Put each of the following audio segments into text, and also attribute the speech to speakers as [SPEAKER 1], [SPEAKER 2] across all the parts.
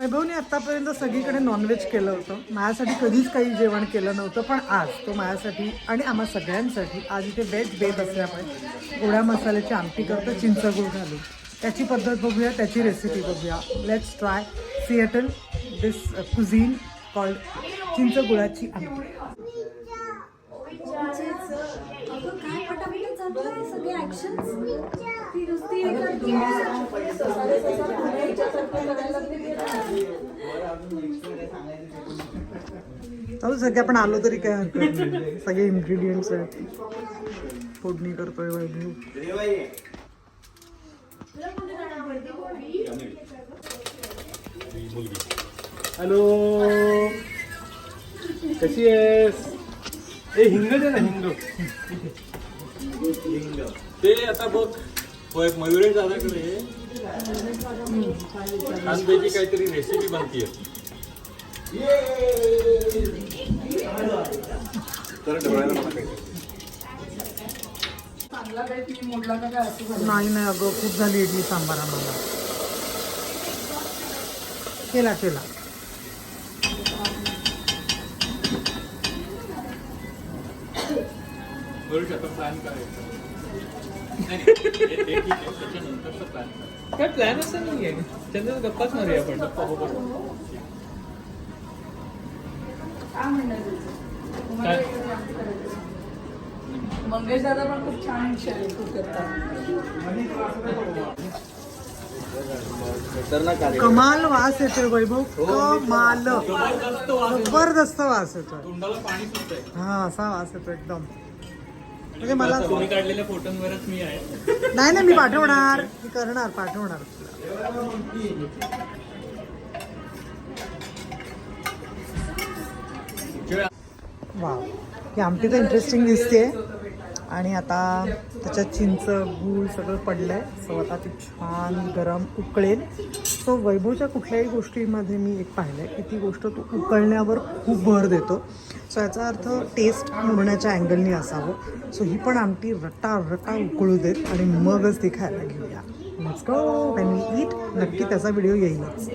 [SPEAKER 1] वैभवने आतापर्यंत सगळीकडे नॉनव्हेज केलं होतं. माझ्यासाठी कधीच काही जेवण केलं नव्हतं पण आज तो माझ्यासाठी आणि आम्हा सगळ्यांसाठी आज इथे व्हेज बेत असल्यामुळे गोड्या मसाल्याची आमटी करतो चिंचगूळ घालून. त्याची पद्धत बघूया त्याची रेसिपी बघूया. Let's try Seattle this cuisine called चिंचगुळाची आमटी. चालू सध्या आपण आलो तरी काय हरकत नाही. सगळे इन्ग्रेडियंट्स आहेत. फोडणी करतोय वैभव
[SPEAKER 2] हॅलो. कशी आहेस? ए हिंग दे ना हिंग. ते आता बघ मयुरेश दादाकडे. छानपैकी काहीतरी रेसिपी बनतीये तर डोळ्याला
[SPEAKER 1] नाही नाही अगं खूप झाली इडली सांबार आम्हाला केला केला
[SPEAKER 2] प्लॅन करायचा
[SPEAKER 3] काय प्लॅन असं नाहीये त्यांचा गप्पाच मारूया आपण.
[SPEAKER 2] काय?
[SPEAKER 4] मंगेश दादा पण खूप छान करतात.
[SPEAKER 1] कमाल वास येतोय वैभव. कमाल.
[SPEAKER 2] जबरदस्त वास येतो.
[SPEAKER 1] जबरदस्त वास येतोय.
[SPEAKER 2] तोंडाला पाणी सुटतंय.
[SPEAKER 1] हा असा वास येतो एकदम. म्हणजे मला
[SPEAKER 3] तुम्ही काढलेल्या फोटोंवरच मी आहे.
[SPEAKER 1] नाही नाही मी पाठवणार. मी करणार पाठवणार. वा ही आमटी तर इंटरेस्टिंग दिसते आणि आता त्याच्यात चिंच गूळ सगळं पडलंय. सो आता ती छान गरम उकळेल. सो वैभवच्या कुठल्याही गोष्टीमध्ये मी एक पाहिलंय की ती गोष्ट तो उकळण्यावर खूप भर देतो. सो याचा अर्थ टेस्ट मुरण्याच्या अँगलनी असावं. सो ही पण आमटी रटा रटा उकळू देत आणि मगच ती खायला घेऊया. Let's go when we eat नक्की त्याचा व्हिडिओ येईलच.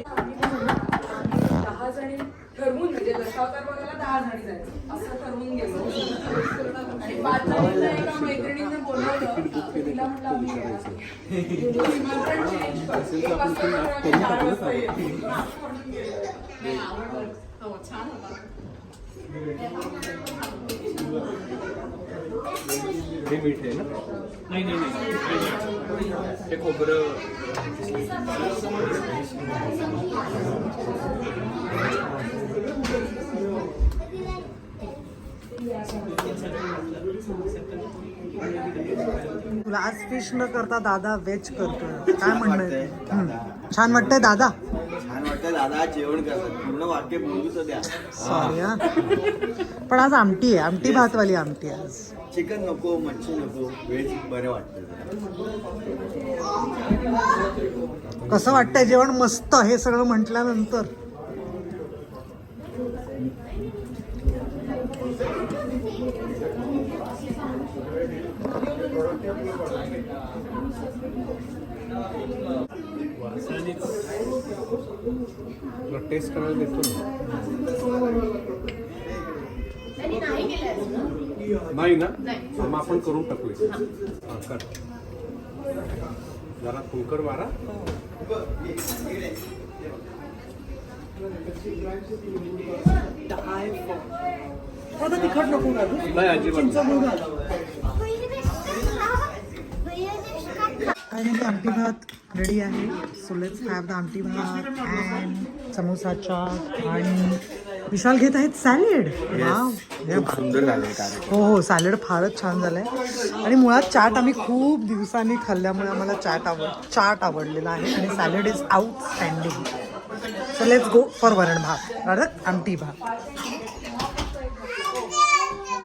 [SPEAKER 4] हो.
[SPEAKER 2] हे मीठ आहे ना?
[SPEAKER 3] नाही नाही नाही.
[SPEAKER 2] हे खोबरं.
[SPEAKER 1] तुला आज फिश न करता दादा व्हेज करतोय. काय म्हणणं. छान वाटतंय दादा?
[SPEAKER 5] दादा? जेवण करतात पूर्ण वाक्य बोलू तर द्या.
[SPEAKER 1] सॉरी हा. पण आज आमटी आहे. आमटी भातवाली आमटी आहे आज.
[SPEAKER 5] चिकन नको मच्छी नको. व्हेज बरं वाटतं
[SPEAKER 1] कसं वाटतंय जेवण? मस्त हे सगळं म्हटल्यानंतर.
[SPEAKER 2] तुला टेस्ट करायला देतो ना. नाही ना? मग आपण करून टाकूया. हा, कर. जरा फुलकर मारा
[SPEAKER 1] आता तिखट नको
[SPEAKER 2] नाही अजिबात
[SPEAKER 1] आमटी भात. रेडी आहे. सो लेट्स हॅव द आमटी भात अँड समोसा चाट आणि विशाल घेत आहेत सॅलेड.
[SPEAKER 5] झालं
[SPEAKER 1] हो हो सॅलड फारच छान झालंय. आणि मुळात चाट आम्ही खूप दिवसांनी खाल्ल्यामुळे आम्हाला चाट आवड चाट आवडलेला आहे आणि salad is outstanding so let's go for varan bhat. आमटी भात.